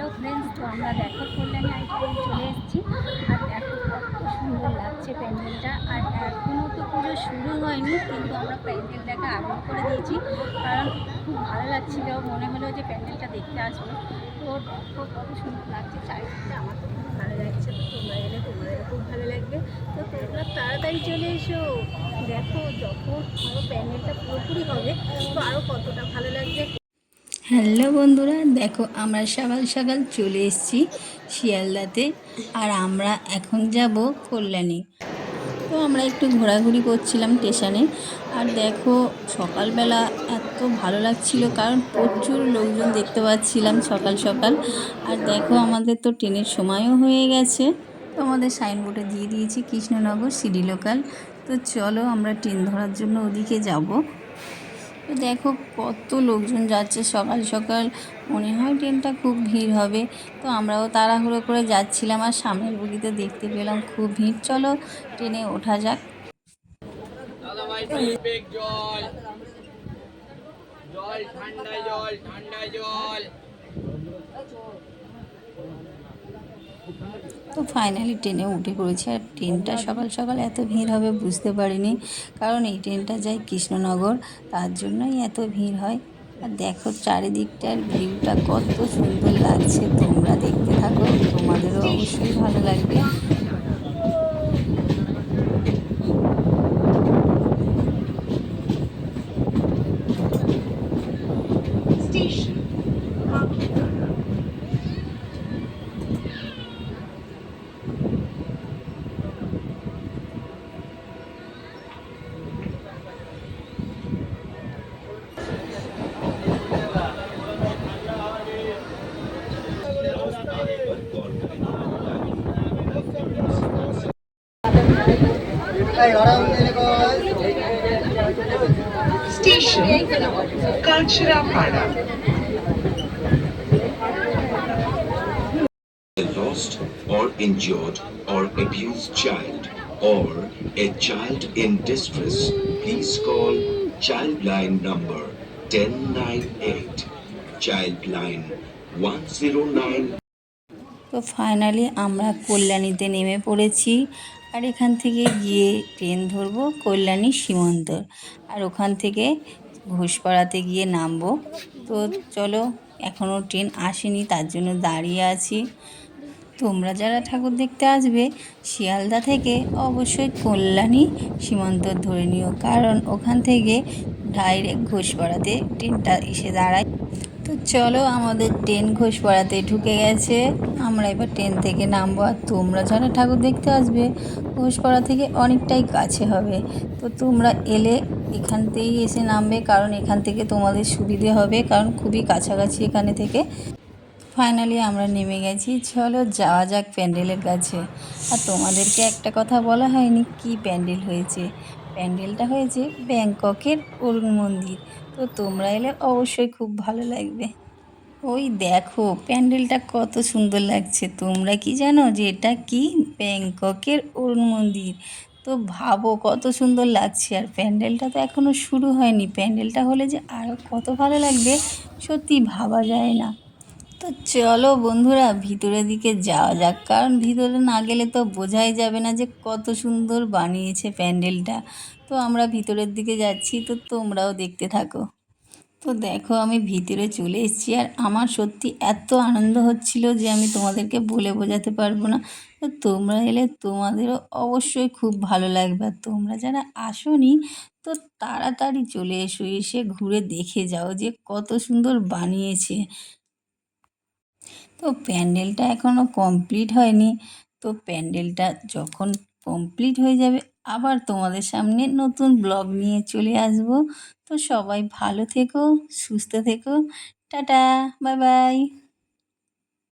Hello friends তো আমরা দেখো কল্যাণী আইটিআই চলে এসেছি। আর দেখো কত সুন্দর লাগছে প্যান্ডেলটা। আর এখনও তো পুজো শুরু হয়নি, কিন্তু আমরা প্যান্ডেলটাকে আরম্ভ করে দিয়েছি। কারণ খুব ভালো লাগছিল, মনে হলো যে প্যান্ডেলটা দেখতে আসব। তো দেখো কত সুন্দর লাগছে, চারিদিকটা আমার তো খুব ভালো লাগছে। তো তোমরা এলে তোমাদেরও খুব ভালো লাগবে। তো তোমরা তাড়াতাড়ি চলে এসো। দেখো যখন আরও প্যান্ডেলটা পুরোপুরি হবে তো আরও কতটা ভালো লাগবে হ্যালো বন্ধুরা, দেখো আমরা সকাল সকাল চলে এসেছি শিয়ালদাতে আর আমরা এখন যাব কল্যাণী। তো আমরা একটু ঘোরাঘুরি করছিলাম স্টেশনে আর দেখো সকালবেলা এত ভালো লাগছিল কারণ প্রচুর লোকজন দেখতে পাচ্ছিলাম সকাল সকাল। আর দেখো আমাদের তো ট্রেনের সময়ও হয়ে গেছে। তো আমাদের সাইনবোর্ডে দিয়ে দিয়েছি কৃষ্ণনগর সিডি লোকাল। তো চলো আমরা ট্রেন ধরার জন্য ওদিকে যাব। তো দেখো, কত লোকজন যাচ্ছে। সকাল সকাল মনে হয় ট্রেনটা খুব ভিড় হবে। তো আমরাও তাড়াহুড়ো করে যাচ্ছিলাম আর সামনের বগিতে দেখতে পেলাম খুব ভিড়। চলো, ট্রেনে ওঠা যাক। জল ঠান্ডা জল ঠান্ডা জল তো ফাইনালি ট্রেনে উঠে পড়েছি। আর ট্রেনটা সকাল সকাল এত ভিড় হবে বুঝতে পারিনি। কারণ এই ট্রেনটা যায় কৃষ্ণনগর, তার জন্যই এত ভিড় হয়। আর দেখো চারিদিকটার ভিউটা কত সুন্দর লাগছে, তোমরা দেখতে থাকো, তোমাদেরও অবশ্যই ভালো লাগবে। Station. A lost or injured or abused child or a child in distress, please call Childline number 1098, Childline 109 তো ফাইনালি আমরা কল্যাণীতে নেমে পড়েছি আর এখান থেকে গিয়ে ট্রেন ধরবো কল্যাণী সীমন্তর আর ওখান থেকে ঘোষপাড়াতে গিয়ে নামবো। তো চলো এখনও ট্রেন আসেনি, তার জন্য দাঁড়িয়ে আছি। তোমরা যারা ঠাকুর দেখতে আসবে, শিয়ালদা থেকে অবশ্যই কল্যাণী সীমান্তর ধরে নিও। কারণ ওখান থেকে ডাইরেক্ট ঘোষপাড়াতে ট্রেনটা এসে দাঁড়ায়। তো চলো আমাদের ট্রেন ঘোষ ঘোষপাড়াতে ঢুকে গেছে। আমরা এবার ট্রেন থেকে নামবো আর তোমরা যারা ঠাকুর দেখতে আসবে, ঘোষপাড়া থেকে অনেকটাই কাছে হবে। তো তোমরা এলে এখান থেকেই এসে নামবে, কারণ এখান থেকে তোমাদের সুবিধে হবে, কারণ খুবই কাছাকাছি এখানে থেকে। ফাইনালি আমরা নেমে গেছি। চলো যাওয়া যাক প্যান্ডেলের কাছে। আর তোমাদেরকে একটা কথা বলা হয়নি, কি প্যান্ডেল হয়েছে? প্যান্ডেলটা হয়েছে ব্যাংককের অরুণ মন্দির। তো তোমরা এলে অবশ্যই খুব ভালো লাগবে। ওই দেখো, প্যান্ডেলটা কত সুন্দর লাগছে। তোমরা কি জানো যে এটা কি? ব্যাংককের অরুণ মন্দির। তো ভাবো কত সুন্দর লাগছে। আর প্যান্ডেলটা তো এখনও শুরু হয়নি। প্যান্ডেলটা হলে যে আরও কত ভালো লাগবে, সত্যি ভাবা যায় না। তো চলো বন্ধুরা ভিতরের দিকে যাওয়া যাক। কারণ ভিতরে না গেলে তো বোঝাই যাবে না যে কত সুন্দর বানিয়েছে প্যান্ডেলটা। তো আমরা ভিতরের দিকে যাচ্ছি, তো তোমরাও দেখতে থাকো। তো দেখো, আমি ভিতরে চলে এসেছি। আর আমার সত্যি এত আনন্দ হচ্ছিল যে আমি তোমাদেরকে বলে বোঝাতে পারব না। তো তোমরা এলে তোমাদেরও অবশ্যই খুব ভালো লাগবে। আর তোমরা যারা আসোনি, তো তাড়াতাড়ি চলে এসো, এসে ঘুরে দেখে যাও যে কত সুন্দর বানিয়েছে। তো প্যান্ডেলটা এখনও কমপ্লিট হয়নি। তো প্যান্ডেলটা যখন কমপ্লিট হয়ে যাবে, আবার তোমাদের সামনে নতুন ব্লগ নিয়ে চলে আসব। তো সবাই ভালো থেকো, সুস্থ থেকো। Tata, bye bye.